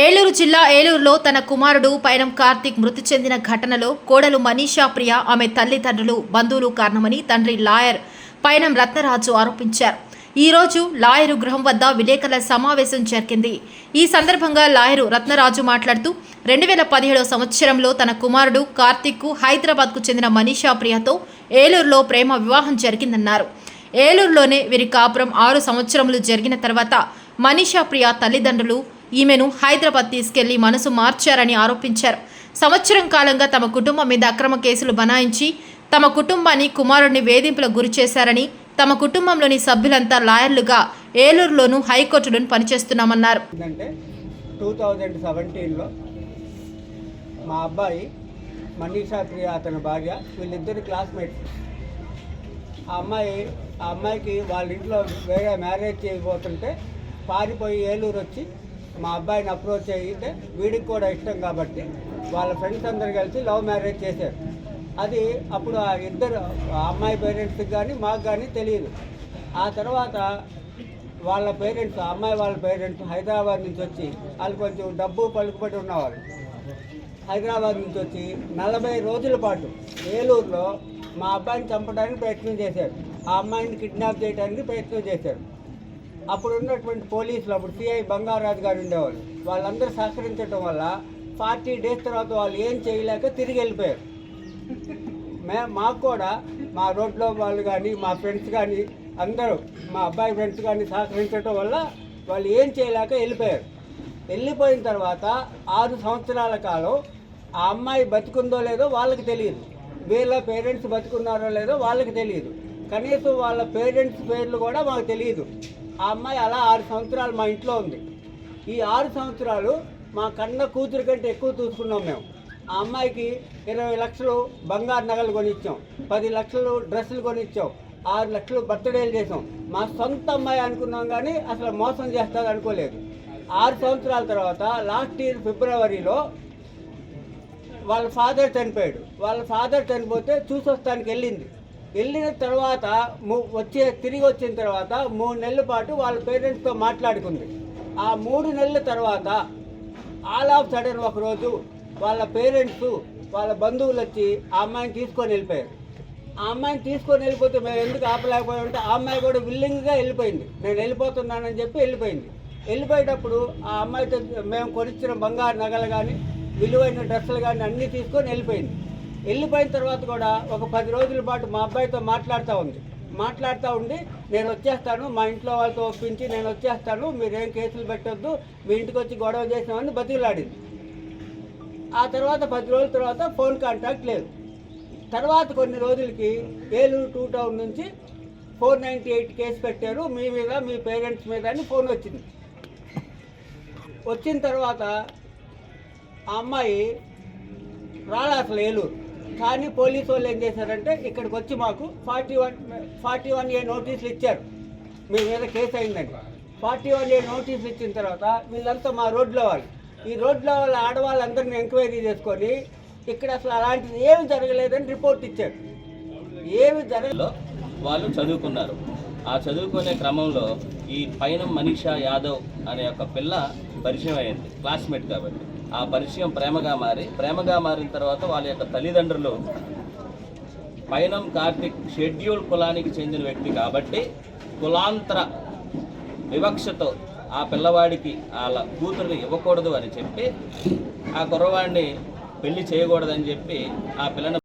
ఏలూరు జిల్లా ఏలూరులో తన కుమారుడు పైనం కార్తీక్ మృతి చెందిన ఘటనలో కోడలు మనీషా ప్రియ ఆమె తల్లిదండ్రులు బంధువులు కారణమని తండ్రి లాయర్ పైనం రత్నరాజు ఆరోపించారు. ఈ రోజు లాయరు గృహం వద్ద విలేకరుల సమావేశం జరిగింది. ఈ సందర్భంగా లాయరు రత్నరాజు మాట్లాడుతూ రెండు వేల పదిహేడవ సంవత్సరంలో తన కుమారుడు కార్తీక్కు హైదరాబాద్కు చెందిన మనీషా ప్రియతో ఏలూరులో ప్రేమ వివాహం జరిగిందన్నారు. ఏలూరులోనే వీరి కాపురం ఆరు సంవత్సరములు జరిగిన తర్వాత మనీషా ప్రియ తల్లిదండ్రులు ఈమెను హైదరాబాద్ తీసుకెళ్ళి మనసు మార్చారని ఆరోపించారు. సంవత్సరం కాలంగా తమ కుటుంబం మీద అక్రమ కేసులు బనాయించి తమ కుటుంబాన్ని కుమారుడిని వేధింపులకు గురి చేశారని తమ కుటుంబంలోని సభ్యులంతా లాయర్లుగా ఏలూరులోను హైకోర్టులోను పనిచేస్తున్నామన్నారు. టూ థౌజండ్ సెవెంటీన్లో మా అబ్బాయి మనీషా ప్రియ అతని భార్య వీళ్ళిద్దరు క్లాస్మేట్స్. ఆ అమ్మాయి ఆ అమ్మాయికి వాళ్ళ ఇంట్లో వేరే మ్యారేజ్ చేయబోతుంటే పారిపోయి ఏలూరు వచ్చి మా అబ్బాయిని అప్రోచ్ అయితే వీడికి కూడా ఇష్టం కాబట్టి వాళ్ళ ఫ్రెండ్స్ అందరు కలిసి లవ్ మ్యారేజ్ చేశారు. అది అప్పుడు ఆ ఇద్దరు అమ్మాయి పేరెంట్స్కి కానీ మాకు కానీ తెలియదు. ఆ తర్వాత వాళ్ళ పేరెంట్స్ అమ్మాయి వాళ్ళ పేరెంట్స్ హైదరాబాద్ నుంచి వచ్చి వాళ్ళు కొంచెం డబ్బు పలుకుబడి ఉన్నవాళ్ళు. హైదరాబాద్ నుంచి వచ్చి నలభై రోజుల పాటు ఏలూరులో మా అబ్బాయిని చంపడానికి ప్రయత్నం చేశారు. ఆ అమ్మాయిని కిడ్నాప్ చేయడానికి ప్రయత్నం చేశారు. అప్పుడు ఉన్నటువంటి పోలీసులు అప్పుడు సిఐ బంగారాజు గారు ఉండేవాళ్ళు. వాళ్ళందరూ సహకరించడం వల్ల ఫార్టీ డేస్ తర్వాత వాళ్ళు ఏం చేయలేక తిరిగి వెళ్ళిపోయారు. మే మాకు కూడా మా రోడ్లో వాళ్ళు కానీ మా ఫ్రెండ్స్ కానీ అందరూ మా అబ్బాయి ఫ్రెండ్స్ కానీ సహకరించడం వల్ల వాళ్ళు ఏం చేయలేక వెళ్ళిపోయారు. వెళ్ళిపోయిన తర్వాత ఆరు సంవత్సరాల కాలం ఆ అమ్మాయి బతుకుందో లేదో వాళ్ళకి తెలియదు. వీళ్ళ పేరెంట్స్ బతుకున్నారో లేదో వాళ్ళకి తెలియదు. కనీసం వాళ్ళ పేరెంట్స్ పేర్లు కూడా మాకు తెలియదు ఆ అమ్మాయి అలా ఆరు సంవత్సరాలు మా ఇంట్లో ఉంది. ఈ ఆరు సంవత్సరాలు మా కన్న కూతురు కంటే ఎక్కువ చూసుకున్నాం మేము. ఆ అమ్మాయికి ఇరవై లక్షలు బంగారు నగలు కొనిచ్చాం. పది లక్షలు డ్రెస్సులు కొనిచ్చాం. ఆరు లక్షలు బర్త్డేలు చేసాం. మా సొంత అమ్మాయి అనుకున్నాం కానీ అసలు మోసం చేస్తుంది అనుకోలేదు. ఆరు సంవత్సరాల తర్వాత లాస్ట్ ఇయర్ ఫిబ్రవరిలో వాళ్ళ ఫాదర్ చనిపోయాడు. వాళ్ళ ఫాదర్ చనిపోతే చూసొస్తానికి వెళ్ళింది. వెళ్ళిన తర్వాత ము- వచ్చే తిరిగి వచ్చిన తర్వాత మూడు నెలల పాటు వాళ్ళ పేరెంట్స్తో మాట్లాడుకుంది. ఆ మూడు నెలల తర్వాత ఆల్ ఆఫ్ సడన్ ఒకరోజు వాళ్ళ పేరెంట్స్ వాళ్ళ బంధువులు వచ్చి ఆ అమ్మాయిని తీసుకొని వెళ్ళిపోయారు. ఆ అమ్మాయిని తీసుకొని వెళ్ళిపోతే మేము ఎందుకు ఆపలేకపోయామంటే ఆ అమ్మాయి కూడా విల్లింగ్గా వెళ్ళిపోయింది. నేను వెళ్ళిపోతున్నానని చెప్పి వెళ్ళిపోయింది. వెళ్ళిపోయేటప్పుడు ఆ అమ్మాయితో మేము కొనిచ్చిన బంగారు నగలు కానీ విలువైన డ్రెస్సులు కానీ అన్నీ తీసుకొని వెళ్ళిపోయింది. వెళ్ళిపోయిన తర్వాత కూడా ఒక పది రోజుల పాటు మా అబ్బాయితో మాట్లాడుతూ ఉంది. మాట్లాడుతూ ఉండి నేను వచ్చేస్తాను మా ఇంట్లో వాళ్ళతో ఒప్పించి నేను వచ్చేస్తాను మీరేం కేసులు పెట్టొద్దు మీ ఇంటికి వచ్చి గొడవ చేసినామని బతికిలాడింది. ఆ తర్వాత పది రోజుల తర్వాత ఫోన్ కాంటాక్ట్ లేదు. తర్వాత కొన్ని రోజులకి ఏలూరు టూ టౌన్ నుంచి ఫోర్ నైంటీ ఎయిట్ కేసు పెట్టారు మీ మీద మీ పేరెంట్స్ మీద అని ఫోన్ వచ్చింది. వచ్చిన తర్వాత ఆ అమ్మాయి రాలే అసలు ఏలూరు. కానీ పోలీసు వాళ్ళు ఏం చేశారంటే ఇక్కడికి వచ్చి మాకు forty one forty one A నోటీసులు ఇచ్చారు. మీ మీద కేసు అయిందండి ఫార్టీ వన్ ఏ నోటీసులు ఇచ్చిన తర్వాత వీళ్ళంతా మా రోడ్లో వాళ్ళు. ఈ రోడ్లో వాళ్ళ ఆడవాళ్ళందరిని ఎంక్వైరీ చేసుకొని ఇక్కడ అసలు అలాంటిది ఏమి జరగలేదని రిపోర్ట్ ఇచ్చారు. ఏమి జరగలో వాళ్ళు చదువుకున్నారు. ఆ చదువుకునే క్రమంలో ఈ పైన మనీషా యాదవ్ అనే ఒక పిల్ల పరిచయం అయింది క్లాస్మేట్ కాబట్టి. ఆ పరిచయం ప్రేమగా మారి ప్రేమగా మారిన తర్వాత వాళ్ళ యొక్క తల్లిదండ్రులు పైనం కార్తిక్ షెడ్యూల్ కులానికి చెందిన వ్యక్తి కాబట్టి కులాంతర వివక్షతో ఆ పిల్లవాడికి వాళ్ళ కూతురుని ఇవ్వకూడదు అని చెప్పి ఆ కుర్రవాడిని పెళ్ళి చేయకూడదని చెప్పి ఆ పిల్లని